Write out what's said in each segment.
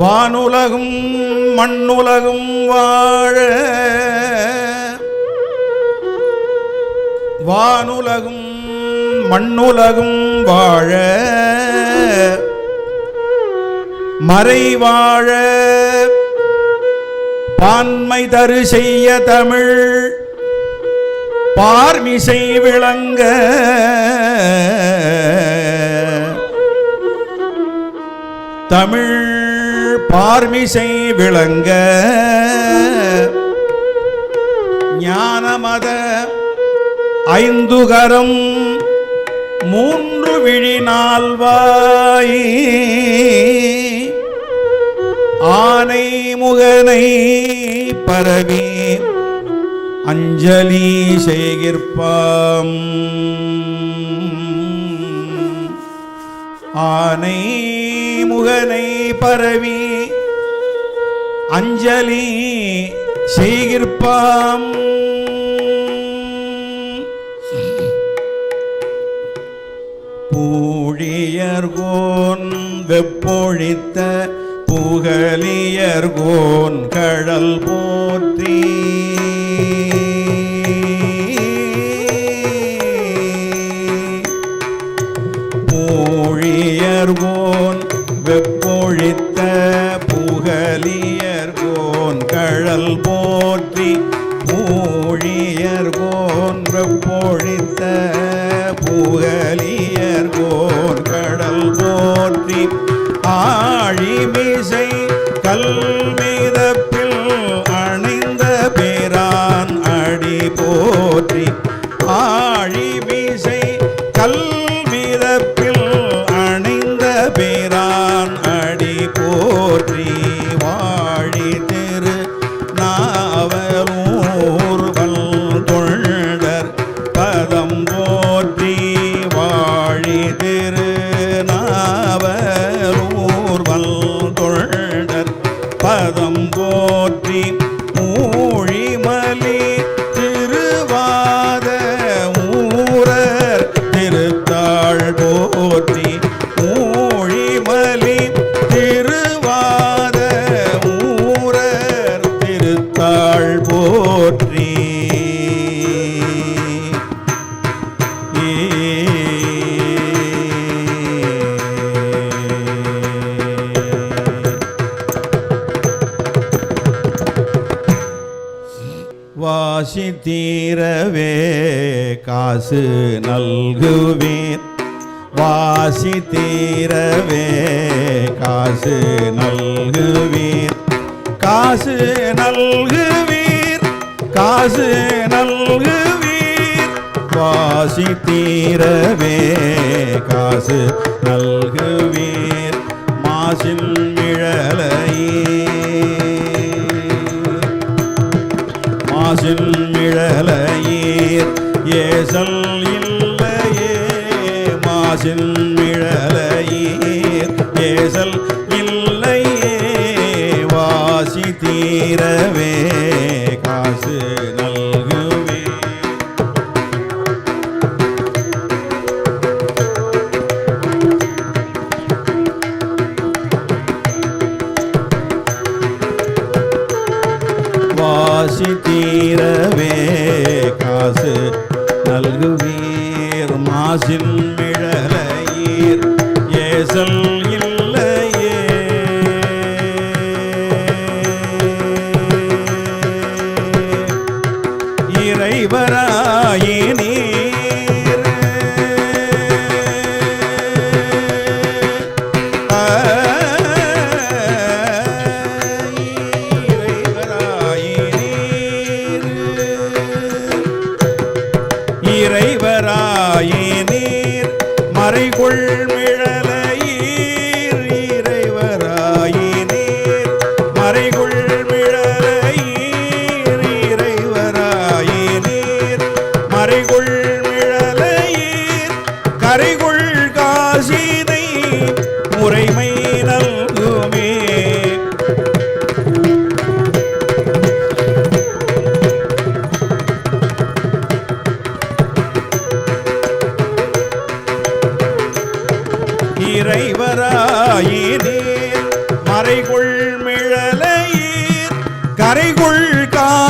வானுலகும் மண்ணுலகும் வாழ. வானுலகும் மண்ணுலகும் வாழ. மறைவாழ பான்மை தரு செய்ய தமிழ். பார்மிசை விளங்க. தமிழ் பார்மிசை விளங்க ஞானமத ஐந்துகரம் மூன்று விழி நால்வாய். ஆனை முகனை பரவி அஞ்சலி செய்கிற்பாம். ஆனை முகனை பரவி அஞ்சலி செய்கிற்பாம். பூழியர்கோன் வெப்பொழித்த புகழியர்கோன் கடல் போற்றி காசு நல்குவேன் வாசி தீரவே காசு நல்குவீர். காசு நல்குவீர் காசு நல்குவீர். வாசி தீரவே காசு நல்குவீர். மாசில் இழலையே மாசில் மிழலையீர் ஏசல் இல்லையே மாசின் மிழலையே ஏசல் இல்லையே வாசி தீரவே காசு நல்குவே. வாசி தீரவே காசு நல்குவீர்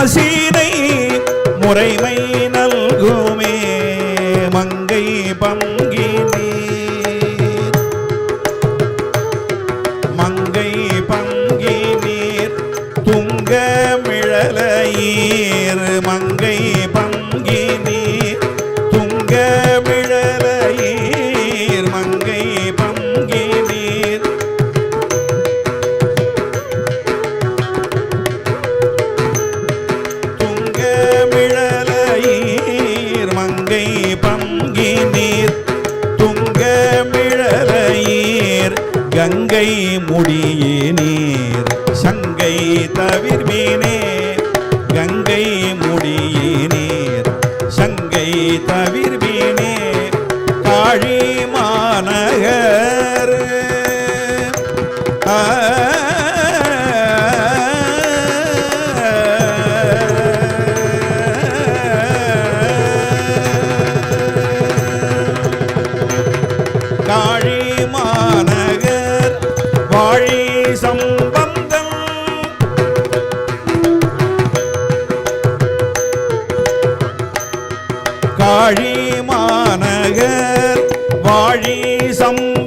காசினை முறைமை நல்கும். வாழி மாநகர் வாழி சம்ப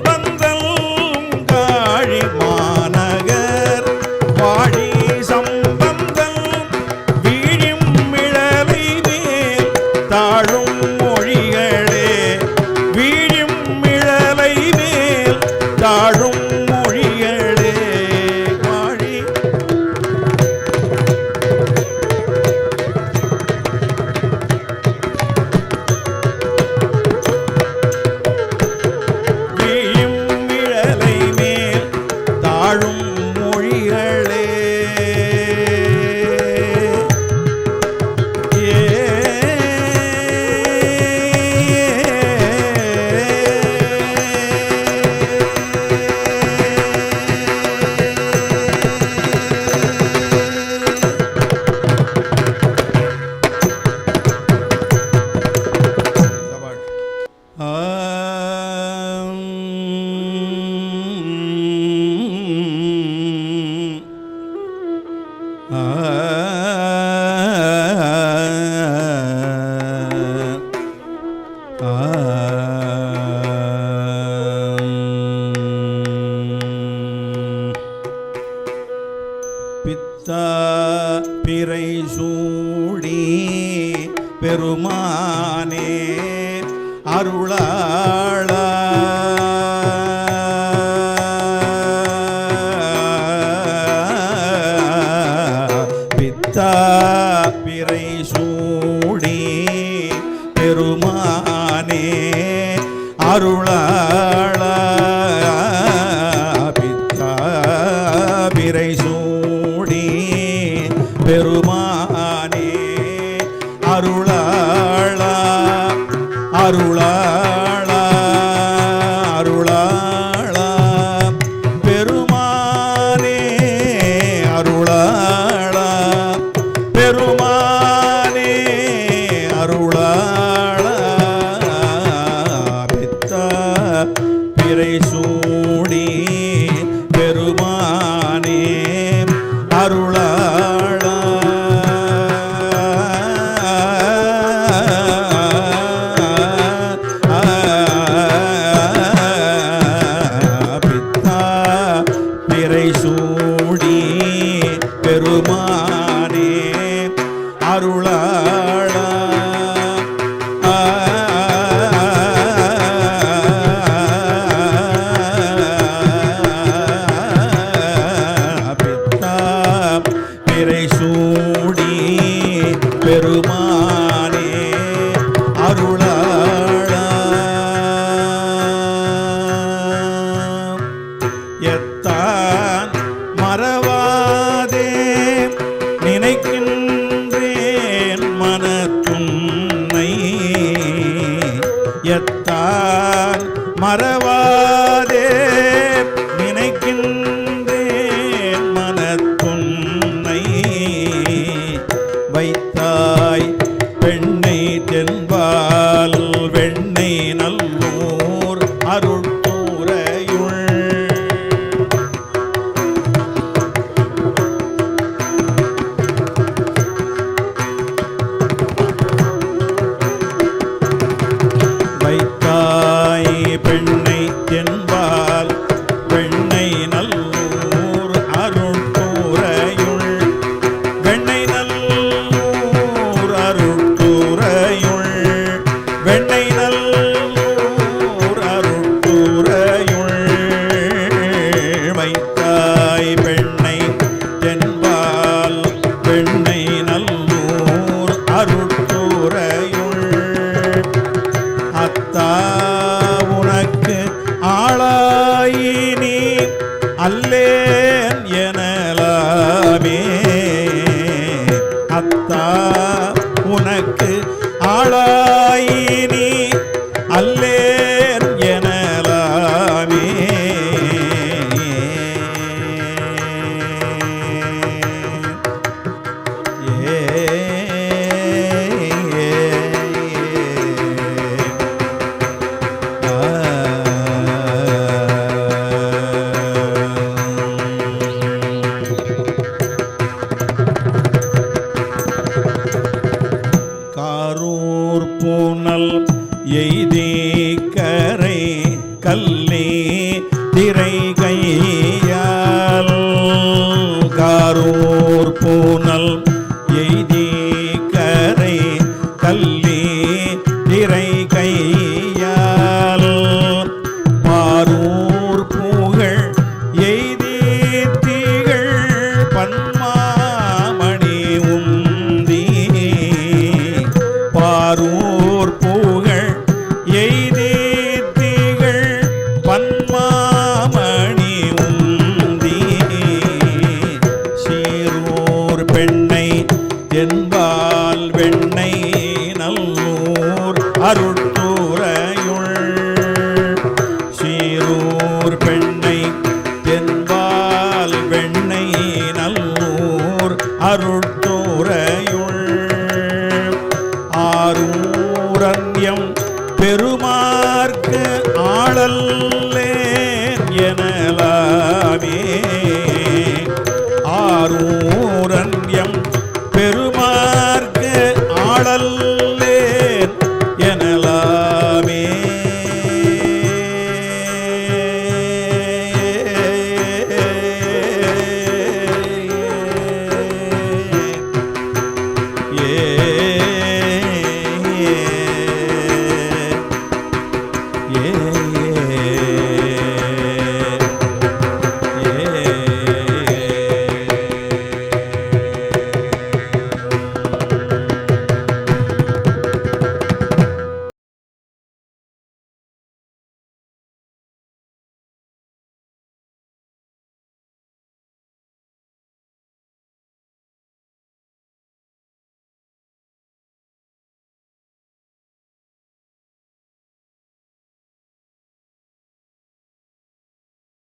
তা மறவாதே புனல் எய்தே கரை கல்லே திரை கையால் காரூர் பூனல்